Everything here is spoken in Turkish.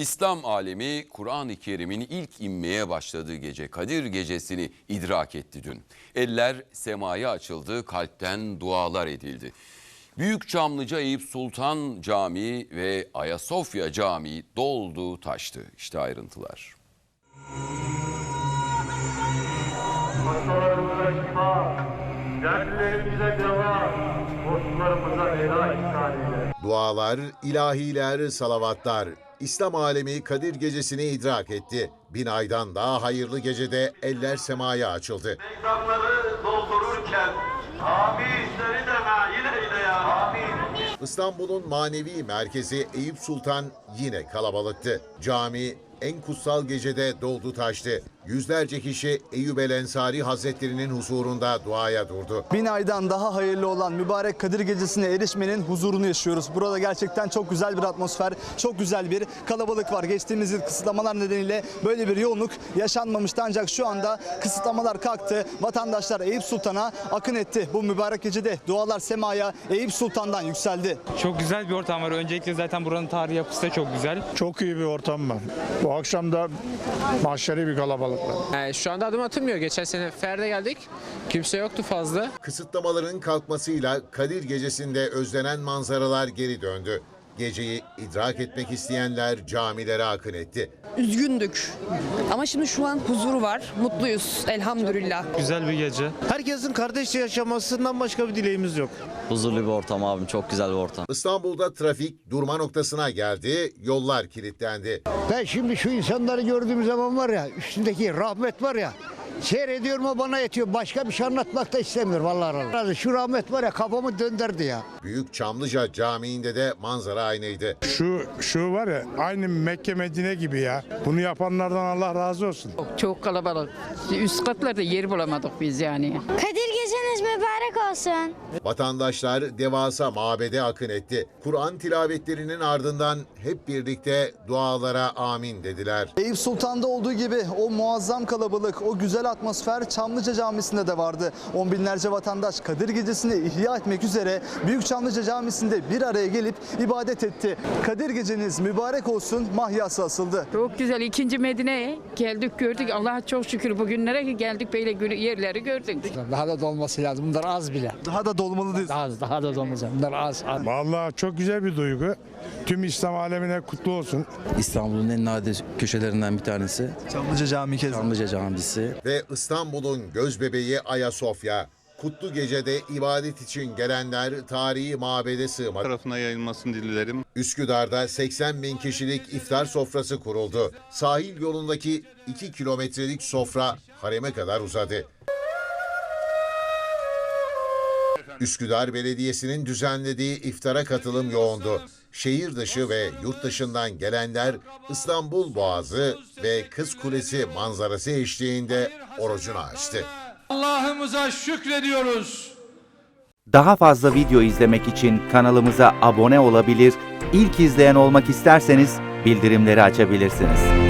İslam alemi Kur'an-ı Kerim'in ilk inmeye başladığı gece Kadir gecesini idrak etti dün. Eller semaya açıldı, kalpten dualar edildi. Büyük Çamlıca Eyüp Sultan Camii ve Ayasofya Camii doldu taştı. İşte ayrıntılar. Dertlerimize veda ihsan. Dualar, ilahiler, salavatlar. İslam alemi Kadir gecesini idrak etti. Bin aydan daha hayırlı gecede eller semaya açıldı. Meydanları doldururken, aminleri de nail eyle ya. Amin. İstanbul'un manevi merkezi Eyüp Sultan yine kalabalıktı. Cami en kutsal gecede doldu taştı. Yüzlerce kişi Eyüp el Ensari Hazretleri'nin huzurunda duaya durdu. Bin aydan daha hayırlı olan mübarek Kadir Gecesi'ne erişmenin huzurunu yaşıyoruz. Burada gerçekten çok güzel bir atmosfer, çok güzel bir kalabalık var. Geçtiğimiz yıl kısıtlamalar nedeniyle böyle bir yoğunluk yaşanmamıştı ancak şu anda kısıtlamalar kalktı. Vatandaşlar Eyüp Sultan'a akın etti. Bu mübarek gecede dualar semaya Eyüp Sultan'dan yükseldi. Çok güzel bir ortam var. Öncelikle zaten buranın tarihi yapısı da çok güzel. Çok iyi bir ortam var. Bu akşam da mahşeri bir kalabalık var. Yani şu anda adım atılmıyor. Geçen sene Fer'de geldik. Kimse yoktu fazla. Kısıtlamaların kalkmasıyla Kadir gecesinde özlenen manzaralar geri döndü. Geceyi idrak etmek isteyenler camilere akın etti. üzgündük. Ama şimdi şu an huzur var. Mutluyuz elhamdülillah. Güzel bir gece. Herkesin kardeşçe yaşamasından başka bir dileğimiz yok. Huzurlu bir ortam abim. Çok güzel bir ortam. İstanbul'da trafik durma noktasına geldi, yollar kilitlendi. Ben şimdi şu insanları gördüğüm zaman var ya üstündeki rahmet var ya seyrediyorum o bana yetiyor. Başka bir şey anlatmak da istemiyorum vallahi razı. Şu rahmet var ya kafamı döndürdü ya. Büyük Çamlıca Camii'nde de manzara aynıydı. Şu şu var ya aynı Mekke Medine gibi ya. Bunu yapanlardan Allah razı olsun. Çok kalabalık. Üst katlarda yer bulamadık biz yani. Kadir geceniz mübarek olsun. Vatandaşlar devasa mabede akın etti. Kur'an tilavetlerinin ardından hep birlikte dualara amin dediler. Eyüp Sultan'da olduğu gibi o muazzam kalabalık, o güzel atmosfer Çamlıca Camisi'nde de vardı. On binlerce vatandaş Kadir Gecesi'ni ihya etmek üzere Büyük Çamlıca Camisi'nde bir araya gelip ibadet etti. Kadir Geceniz mübarek olsun mahyası asıldı. Çok güzel. İkinci Medine'ye geldik gördük. Allah'a çok şükür bugünlere ki geldik böyle yerleri gördük. Daha da dolması lazım. Bunlar az bile. Daha da dolmalı diyorsun. Daha, daha da dolması lazım. Bunlar az. az. Vallahi çok güzel bir duygu. Tüm İslam alemine kutlu olsun. İstanbul'un en nadir köşelerinden bir tanesi. Çamlıca Camii kez. Çamlıca Camisi. Ve İstanbul'un gözbebeği Ayasofya. Kutlu gecede ibadet için gelenler tarihi mabede sığmadı. tarafına yayılmasını dilerim. Üsküdar'da 80 bin kişilik iftar sofrası kuruldu. Sahil yolundaki 2 kilometrelik sofra hareme kadar uzadı. Üsküdar Belediyesi'nin düzenlediği iftara katılım yoğundu. Şehir dışı ve yurt dışından gelenler İstanbul Boğazı ve Kız Kulesi manzarası eşliğinde orucunu açtı. Allah'ımıza şükrediyoruz. Daha fazla video izlemek için kanalımıza abone olabilir, ilk izleyen olmak isterseniz bildirimleri açabilirsiniz.